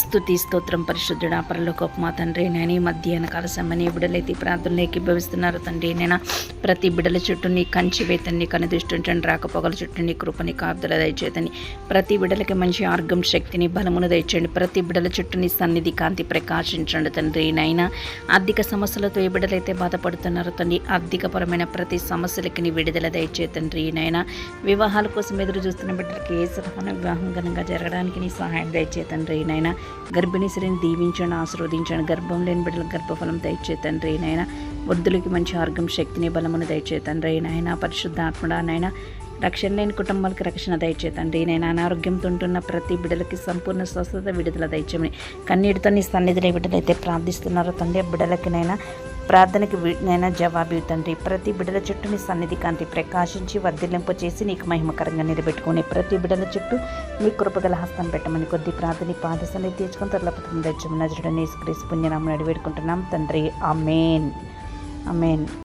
స్థుతి స్తోత్రం పరిశుద్ధుడ పరలోకపు మా తండ్రి నేను ఈ మధ్యాహ్న కాల సమని బిడ్డలైతే ప్రార్థనలోకి భవిస్తున్నారు తండ్రి. నేను ప్రతి బిడ్డల చుట్టూ నీ కంచి వేతన్ని కనుదృష్టించండి రాకపోగల చుట్టూ నీ కృపని కాపుదల దయచేతని ప్రతి బిడ్డలకి మంచి ఆర్గం శక్తిని బలమును దయచేయండి. ప్రతి బిడ్డల చుట్టూ నీ సన్నిధి కాంతి ప్రకాశించండి తండ్రి. నైనా ఆర్థిక సమస్యలతో ఏ బిడ్డలైతే బాధపడుతున్నారో తండ్రి ఆర్థికపరమైన ప్రతి సమస్యలకి నీ విడుదల దయచే తండ్రి. నైనా వివాహాల కోసం ఎదురు చూస్తున్న బిడ్డలకి ఏ సరఫన వివాహం ఘనంగా జరగడానికి నీ సహాయం దయచే తండ్రి. నైనా గర్భిణీ స్త్రీని దీవించండి ఆశీర్వదించండి. గర్భం లేని బిడ్డలకు గర్భఫలం దయచే తండ్రి నైనా వృద్ధులకి మంచి ఆరోగ్యం శక్తిని బలమును దయచే తండ్రి నైనా పరిశుద్ధాత్మడా నైనా రక్షణ లేని కుటుంబాలకు రక్షణ దయచేతండి నేను అనారోగ్యంతో ఉంటున్న ప్రతి బిడ్డలకి సంపూర్ణ స్వస్థత విడుదల దయచేమని కన్నీటితో నీ సన్నిధిలో బిడ్డలైతే ప్రార్థిస్తున్నారో. తండ్రి ఆ బిడ్డలకి నైనా ప్రార్థనకి వీటినైనా జవాబీ జవాబు తండ్రి ప్రతి బిడ్డల చుట్టూ నీ సన్నిధి కాంతి ప్రకాశించి వర్ధిల్లింపు చేసి నీకు మహిమకరంగా నిలబెట్టుకుని ప్రతి బిడల చుట్టూ నీ కృపగల హస్తం పెట్టమని కొద్ది ప్రార్థన పాద సన్నిధి తీర్చుకొని తరలపతం దయచమని నజరుడు క్రీస్ క్రీస్తు పుణ్యనామని అడివేడుకుంటున్నాం తండ్రి అమేన్ అమేన్